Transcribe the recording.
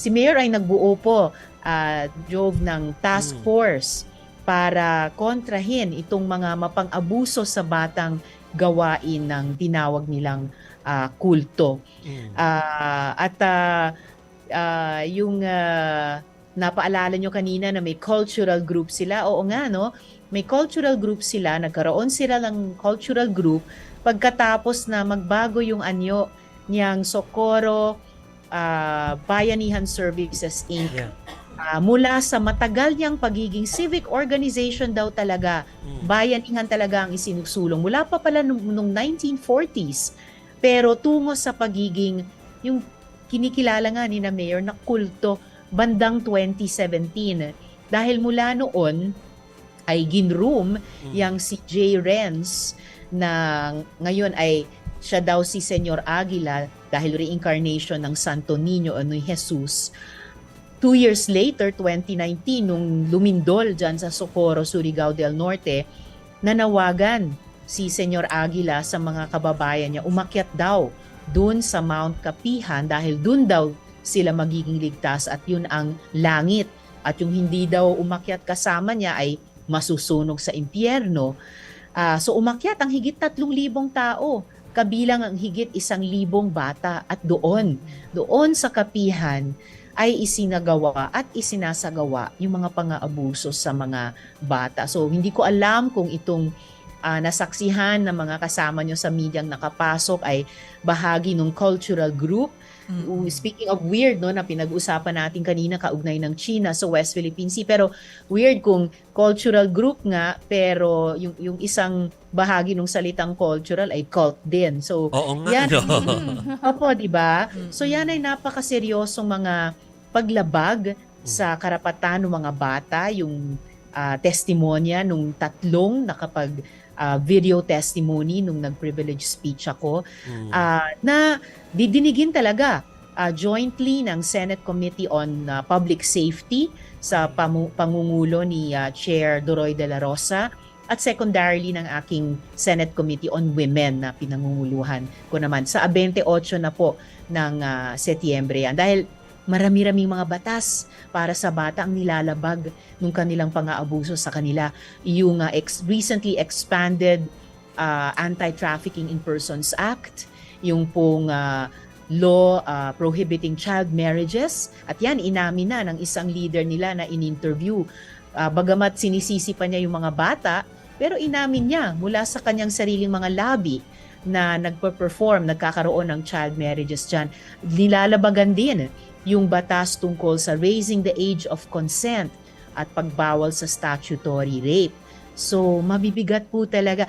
si Mayor ay nagbuo po, uh, Jove, ng task Mm. force para kontrahin itong mga mapang-abuso sa batang gawain ng tinawag nilang ah, kulto. Mm. Ah, at ah, ah, yung ah, napaalala nyo kanina na may cultural group sila. Oo nga, no? May cultural group sila. Nagkaroon sila ng cultural group pagkatapos na magbago yung anyo niyang Socorro ah, Bayanihan Services Inc. Yeah. Ah, mula sa matagal niyang pagiging civic organization daw talaga Mm. bayanihan talaga ang isinusulong mula pa pala nung, nung 1940s pero tungo sa pagiging yung kinikilala nga ni na mayor na kulto bandang 2017 dahil mula noon ay ginroom Mm. yang si Jay Renz na ngayon ay siya daw si Senyor Aguila dahil reincarnation ng Santo Niño o ni Jesus. Two years later, 2019, nung lumindol dyan sa Socorro, Surigao del Norte, nanawagan si Senyor Aguila sa mga kababayan niya, umakyat daw dun sa Mount Kapihan dahil dun daw sila magiging ligtas at yun ang langit. At yung hindi daw umakyat kasama niya ay masusunog sa impyerno. Ah, so umakyat ang higit tatlong libong tao, kabilang ang higit isang libong bata at doon, doon sa kapihan ay isinagawa at isinasagawa yung mga pang-aabuso sa mga bata. So hindi ko alam kung itong ah, nasaksihan ng mga kasama nyo sa medyang nakapasok ay bahagi ng cultural group Uh, Speaking of weird, no, na pinag-usapan natin kanina kaugnay ng China sa West Philippine Sea. Pero weird kung cultural group nga, pero yung, yung isang bahagi ng salitang cultural ay cult din. So, Oo nga, Yan. no? opo, di ba? So, yan ay napakaseryosong mga paglabag sa karapatan ng mga bata, yung ah, testimonya nung tatlong nakapag ah, video testimony nung nag-privilege speech ako Mm. ah, na didinigin talaga ah, jointly ng Senate Committee on ah, Public Safety sa pamu- pangungulo ni ah, Chair Doroy de la Rosa at secondarily ng aking Senate Committee on Women na pinangunguluhan ko naman sa 28 na po ng ah, Setyembre yan. Dahil marami-raming mga batas para sa bata ang nilalabag ng kanilang pang-aabuso sa kanila. Yung ah, ex- recently expanded ah, Anti-Trafficking in Persons Act, yung pong ah, law ah, prohibiting child marriages at yan inamin na ng isang leader nila na in-interview. Ah, bagamat sinisisi pa niya yung mga bata, pero inamin niya mula sa kanyang sariling mga lobby na nagpa-perform, nagkakaroon ng child marriages dyan. Nilalabagan din yung batas tungkol sa raising the age of consent at pagbawal sa statutory rape. So, mabibigat po talaga.